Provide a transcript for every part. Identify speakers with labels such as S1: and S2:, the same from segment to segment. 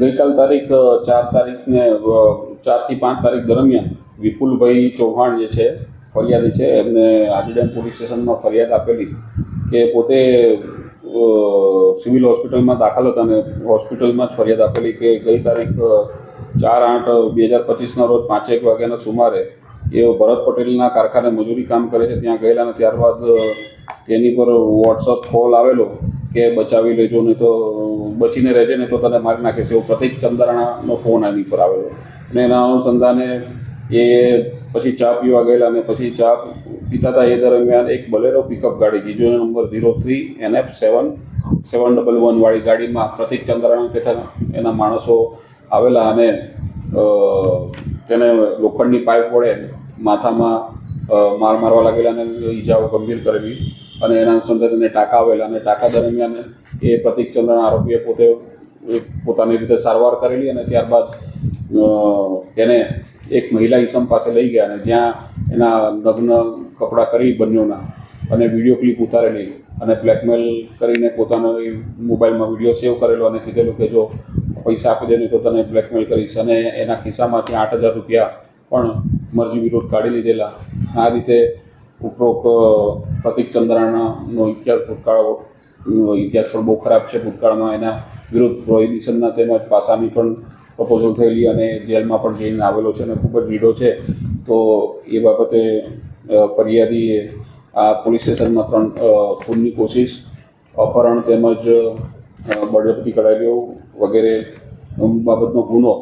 S1: ગઈકાલ તારીખ ચાર તારીખને ચારથી પાંચ તારીખ દરમિયાન વિપુલભાઈ ચૌહાણ જે છે, ફરિયાદી છે, એમને આજીડેમ પોલીસ સ્ટેશનમાં ફરિયાદ આપેલી કે પોતે સિવિલ હોસ્પિટલમાં દાખલ હતા અને હોસ્પિટલમાં જ ફરિયાદ આપેલી કે ગઈ તારીખ ચાર આઠ બે હજાર પચીસના રોજ પાંચેક વાગ્યાના સુમારે એ ભરત પટેલના કારખાને મજૂરી કામ કરે છે, ત્યાં ગયેલા અને ત્યારબાદ તેની પર વોટ્સઅપ કોલ આવેલો કે બચાવી લેજો, નહીં તો બચીને રહેજે ને તો તને મારી નાખે છે એવો પ્રતિક ચંદરાણાનો ફોન આની પર આવેલો. અને એના અનુસંધાને એ પછી ચા પીવા ગયેલા અને પછી ચા પીતા હતા એ દરમિયાન એક બલેરો પિકઅપ ગાડી GJ number zero three N F seven seven double વનવાળી ગાડીમાં પ્રતિક ચંદ્રાણા તથા એના માણસો આવેલા અને તેને લોખંડની પાઇપ વડે માથામાં માર મારવા લાગેલા અને ઈજાઓ ગંભીર કરેલી. અને એના અનુસંધાને તેને ટાંકા આવેલા અને ટાંકા દરમિયાન એ પ્રતિકચંદ્રના આરોપીએ પોતે પોતાની રીતે સારવાર કરેલી અને ત્યારબાદ તેને એક મહિલા ઈસમ પાસે લઈ ગયા અને જ્યાં એના નગ્ન કપડાં કરી બંનેઓના અને વીડિયો ક્લિપ ઉતારેલી અને બ્લેકમેલ કરીને પોતાનો મોબાઈલમાં વીડિયો સેવ કરેલો અને કીધેલું કે જો પૈસા આપી દે નહીં તો તને બ્લેકમેલ કરીશ અને એના ખિસ્સામાંથી આઠ હજાર રૂપિયા પણ મરજી વિરોધ કાઢી લીધેલા. આ રીતે ઉપરોક્ત પ્રતિક ચંદ્રાણાનો ઇતિહાસ ભૂતકાળ ઇતિહાસ પણ બહુ ખરાબ છે. ભૂતકાળમાં એના વિરુદ્ધ પ્રોહિબિશનના તેમજ પાસાની પણ પ્રપોઝલ થયેલી અને જેલમાં પણ જઈને આવેલો છે અને ખૂબ જ ભીડો છે. તો એ બાબતે ફરિયાદીએ આ પોલીસ સ્ટેશનમાં ત્રણ ખૂનની કોશિશ, અપહરણ તેમજ બળજબરી કરાયેલીઓ વગેરે બાબતનો ગુનો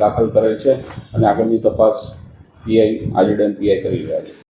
S1: દાખલ કરેલ છે અને આગળની તપાસ પીઆઈ આજીડેન પીઆઈ કરી રહ્યા છે.